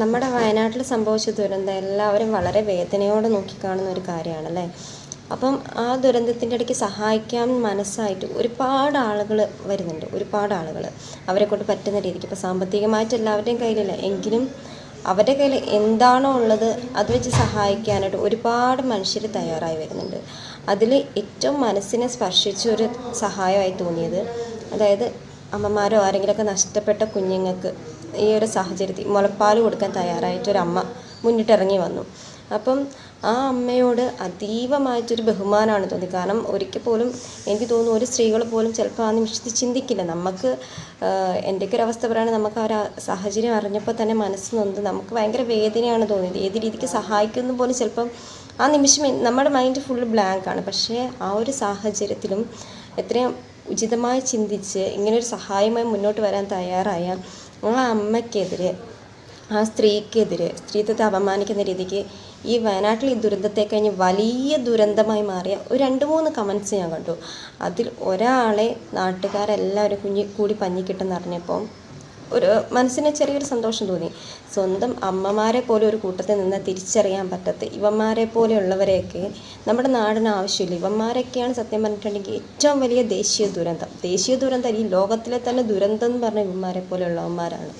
നമ്മുടെ വയനാട്ടിൽ സംഭവിച്ച ദുരന്തം എല്ലാവരും വളരെ വേദനയോടെ നോക്കിക്കാണുന്ന ഒരു കാര്യമാണല്ലേ? അപ്പം ആ ദുരന്തത്തിന്റെ ഇടയ്ക്ക് സഹായിക്കാൻ മനസ്സായിട്ട് ഒരുപാട് ആളുകൾ വരുന്നുണ്ട്. ഒരുപാട് ആളുകൾ അവരെ കൊണ്ട് പറ്റുന്ന രീതിക്ക്. ഇപ്പോൾ സാമ്പത്തികമായിട്ട് എല്ലാവരുടെയും കയ്യിലില്ല. എങ്കിലും അവരുടെ കയ്യിൽ എന്താണോ ഉള്ളത് അത് വെച്ച് സഹായിക്കാനായിട്ട് ഒരുപാട് മനുഷ്യർ തയ്യാറായി വരുന്നുണ്ട്. അതിൽ ഏറ്റവും മനസ്സിനെ സ്പർശിച്ച ഒരു സഹായമായി തോന്നിയത് അതായത് അമ്മമാരോ ആരെങ്കിലുമൊക്കെ നഷ്ടപ്പെട്ട കുഞ്ഞുങ്ങൾക്ക് ഈ ഒരു സാഹചര്യത്തിൽ മുലപ്പാൽ കൊടുക്കാൻ തയ്യാറായിട്ടൊരമ്മ മുന്നിട്ടിറങ്ങി വന്നു. അപ്പം ആ അമ്മയോട് അതീവമായിട്ടൊരു ബഹുമാനമാണ് തോന്നി. കാരണം ഒരിക്കൽ പോലും എനിക്ക് തോന്നുന്നു ഒരു സ്ത്രീകൾ പോലും ചിലപ്പോൾ ആ നിമിഷത്തിൽ ചിന്തിക്കില്ല. നമുക്ക് എന്റെയൊക്കെ ഒരു അവസ്ഥ പറയുകയാണെങ്കിൽ നമുക്ക് ആ ഒരു സാഹചര്യം അറിഞ്ഞപ്പോൾ തന്നെ മനസ്സ് നൊന്ത് നമുക്ക് ഭയങ്കര വേദനയാണ് തോന്നിയത്. ഏത് രീതിക്ക് സഹായിക്കുന്നു പോലും ചിലപ്പം ആ നിമിഷം നമ്മുടെ മൈൻഡ് ഫുൾ ബ്ലാങ്ക് ആണ്. പക്ഷേ ആ ഒരു സാഹചര്യത്തിലും എത്രയും ഉചിതമായി ചിന്തിച്ച് ഇങ്ങനൊരു സഹായമായി മുന്നോട്ട് വരാൻ തയ്യാറായ ആ അമ്മയ്ക്കെതിരെ ആ സ്ത്രീക്കെതിരെ സ്ത്രീത്വത്തെ അപമാനിക്കുന്ന രീതിക്ക് ഈ വയനാട്ടിൽ ഈ ദുരന്തത്തെ കഴിഞ്ഞ് വലിയ ദുരന്തമായി മാറിയ ഒരു രണ്ട് മൂന്ന് കമൻസ് ഞാൻ കണ്ടു. അതിൽ ഒരാളെ നാട്ടുകാരെല്ലാവരും കുഞ്ഞി കൂടി പഞ്ഞിക്കിട്ടെന്ന് അറിഞ്ഞപ്പോൾ ഒരു മനസ്സിന് ചെറിയൊരു സന്തോഷം തോന്നി. സ്വന്തം അമ്മമാരെ പോലെ ഒരു കൂട്ടത്തിൽ നിന്ന് തിരിച്ചറിയാൻ പറ്റാത്ത ഇവന്മാരെ പോലെയുള്ളവരെയൊക്കെ നമ്മുടെ നാടിന് ആവശ്യമില്ല. ഇവന്മാരൊക്കെയാണ് സത്യം പറഞ്ഞിട്ടുണ്ടെങ്കിൽ ഏറ്റവും വലിയ ദേശീയ ദുരന്തം. ദേശീയ ദുരന്തം ഈ ലോകത്തിലെ തന്നെ ദുരന്തം എന്ന് പറഞ്ഞ ഇവന്മാരെ പോലെയുള്ളവന്മാരാണ്